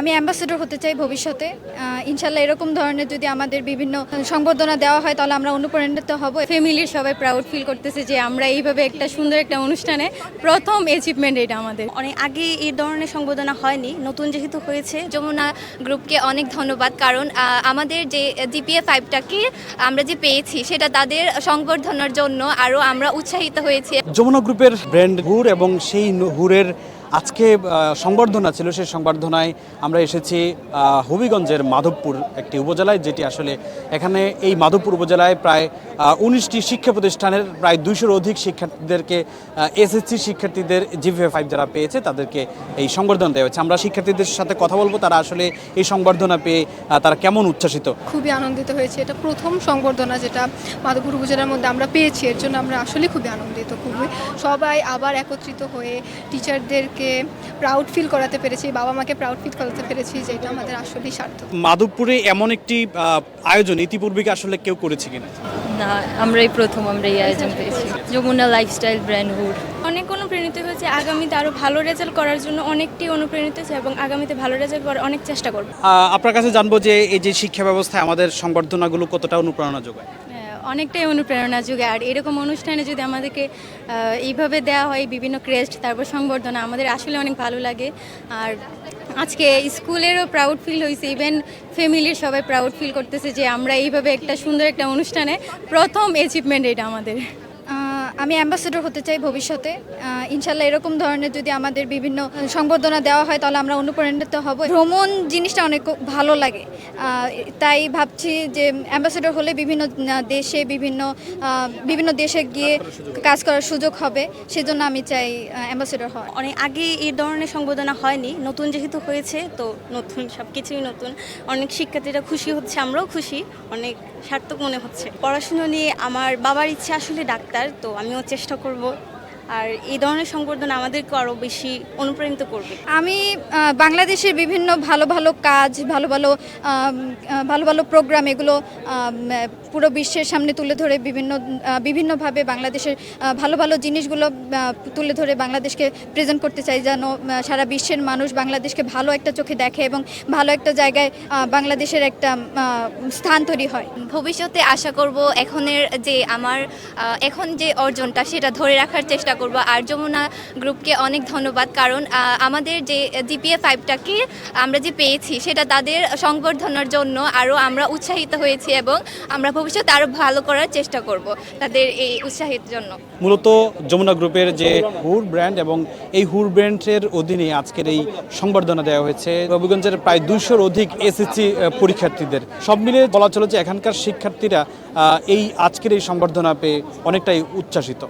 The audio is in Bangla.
আমি অ্যাম্বাসেডর হতে চাই ভবিষ্যতে। ইনশাল্লাহ এরকম ধরনের যদি আমাদের বিভিন্ন সংবর্ধনা দেওয়া হয় তাহলে আমরা অনুপ্রাণিত হব। ফ্যামিলির সবাই প্রাউড ফিল করতেছে যে আমরা এইভাবে একটা সুন্দর একটা অনুষ্ঠানে প্রথম অ্যাচিভমেন্ট এটা আমাদের। অনেক আগে এই ধরনের সংবর্ধনা হয়নি নতুন যেহেতু হয়েছে। যমুনা গ্রুপকে অনেক ধন্যবাদ কারণ আমাদের যে জিপিএ ফাইভটাকে আমরা যে পেয়েছি সেটা তাদের সংবর্ধনার জন্য আরও আমরা উৎসাহিত হয়েছি। যমুনা গ্রুপের ব্র্যান্ড হুর এবং সেই হুরের আজকে সংবর্ধনা ছিল, সেই সংবর্ধনায় আমরা এসেছি হবিগঞ্জের মাধবপুর একটি উপজেলায়, যেটি আসলে এখানে এই মাধবপুর উপজেলায় প্রায় উনিশটি শিক্ষা প্রতিষ্ঠানের প্রায় দুইশোর অধিক শিক্ষার্থীদেরকে এসএসসি শিক্ষার্থীদের জিভিএ ফাইভ যারা পেয়েছে, তাদেরকে এই সংবর্ধনা দেওয়া হয়েছে। আমরা শিক্ষার্থীদের সাথে কথা বলব, তারা আসলে এই সংবর্ধনা পেয়ে তারা কেমন উচ্ছ্বাসিত? খুবই আনন্দিত হয়েছে। এটা প্রথম সংবর্ধনা যেটা মাধবপুর উপজেলার মধ্যে আমরা পেয়েছি, এর জন্য আমরা আসলে খুবই আনন্দিত, খুবই। সবাই আবার একত্রিত হয়ে টিচারদেরকে প্রাউড ফিল করাতে পেরেছি বাবা মাকে প্রাউড ফিল করাতে পেরেছি যেটা আমাদের আসলেই সার্থক। মাধবপুরে এমন একটি আয়োজন ইতিপূর্বে আসলে কেউ করেছে কিনা? না আমরাই প্রথম আমরা এই আয়োজন পেয়েছি। যমুনা লাইফস্টাইল ব্র্যান্ড হুড অনেক অনুপ্রাণিত হয়েছে আগামীতে আরও ভালো রেজাল্ট করার জন্য অনেকটি অনুপ্রাণিত হয়েছে এবং আগামীতে ভালো রেজাল্ট করার অনেক চেষ্টা করব। আপনার কাছে জানব যে এই যে শিক্ষা ব্যবস্থায় আমাদের সংবর্ধনাগুলো কতটা অনুপ্রেরণা যোগায়? অনেকটাই অনুপ্রেরণা যুগে আর এরকম অনুষ্ঠানে যদি আমাদেরকে এইভাবে দেওয়া হয়, বিভিন্ন ক্রেস্ট, তারপর সংবর্ধনা, আমাদের আসলে অনেক ভালো লাগে। আর আজকে স্কুলেরও প্রাউড ফিল হয়েছে ইভেন ফ্যামিলির সবাই প্রাউড ফিল করতেছে যে আমরা এইভাবে একটা সুন্দর একটা অনুষ্ঠানে প্রথম অ্যাচিভমেন্ট এটা আমাদের। আমি অ্যাম্বাসেডর হতে চাই ভবিষ্যতে। ইনশাল্লাহ এরকম ধরনের যদি আমাদের বিভিন্ন সংবর্ধনা দেওয়া হয়, তাহলে আমরা অনুপ্রাণিত হব। ভ্রমণ জিনিসটা অনেক ভালো লাগে। তাই ভাবছি যে অ্যাম্বাসেডর হলে বিভিন্ন দেশে বিভিন্ন বিভিন্ন দেশে গিয়ে কাজ করার সুযোগ হবে। সেজন্য আমি চাই অ্যাম্বাসেডর হওয়া অনেক আগে এই ধরনের সংবর্ধনা হয়নি, নতুন যেহেতু হয়েছে, তো নতুন সব কিছুই নতুন। অনেক শিক্ষার্থীরা খুশি হচ্ছে, আমরাও খুশি, অনেক সার্থক মনে হচ্ছে। পড়াশুনো নিয়ে আমার বাবার ইচ্ছে আসলে ডাক্তার, তো আমিও চেষ্টা করব। আর এই ধরনের সংবর্ধনা আমাদেরকে আরও বেশি অনুপ্রাণিত করবে। আমি বাংলাদেশের বিভিন্ন ভালো ভালো কাজ ভালো ভালো ভালো ভালো প্রোগ্রাম এগুলো পুরো বিশ্বের সামনে তুলে ধরে বিভিন্ন বিভিন্নভাবে বাংলাদেশের ভালো ভালো জিনিসগুলো তুলে ধরে বাংলাদেশকে প্রেজেন্ট করতে চাই যেন সারা বিশ্বের মানুষ বাংলাদেশকে ভালো একটা চোখে দেখে এবং ভালো একটা জায়গায় বাংলাদেশের একটা স্থান তৈরি হয়। ভবিষ্যতে আশা করব এখনের যে আমার এখন যে অর্জনটা সেটা ধরে রাখার চেষ্টা করব। আর যমুনা গ্রুপকে অনেক ধন্যবাদ। কারণ আমাদের যে জিপিএ ফাইভটাকে আমরা যে পেয়েছি, সেটা তাদের সংবর্ধনার জন্য আরও আমরা উৎসাহিত হয়েছি এবং আমরা ভবিষ্যতে আরও ভালো করার চেষ্টা করব তাদের এই উৎসাহের জন্য। মূলত যমুনা গ্রুপের যে হুর ব্র্যান্ড এবং এই হুর ব্র্যান্ডের অধীনে আজকের এই সংবর্ধনা দেওয়া হয়েছে। রবিগঞ্জের প্রায় দুইশোর অধিক এসএসসি পরীক্ষার্থীদের। সব মিলে বলা চলে যে এখানকার শিক্ষার্থীরা এই আজকের এই সংবর্ধনা পেয়ে অনেকটাই উচ্ছ্বাসিত।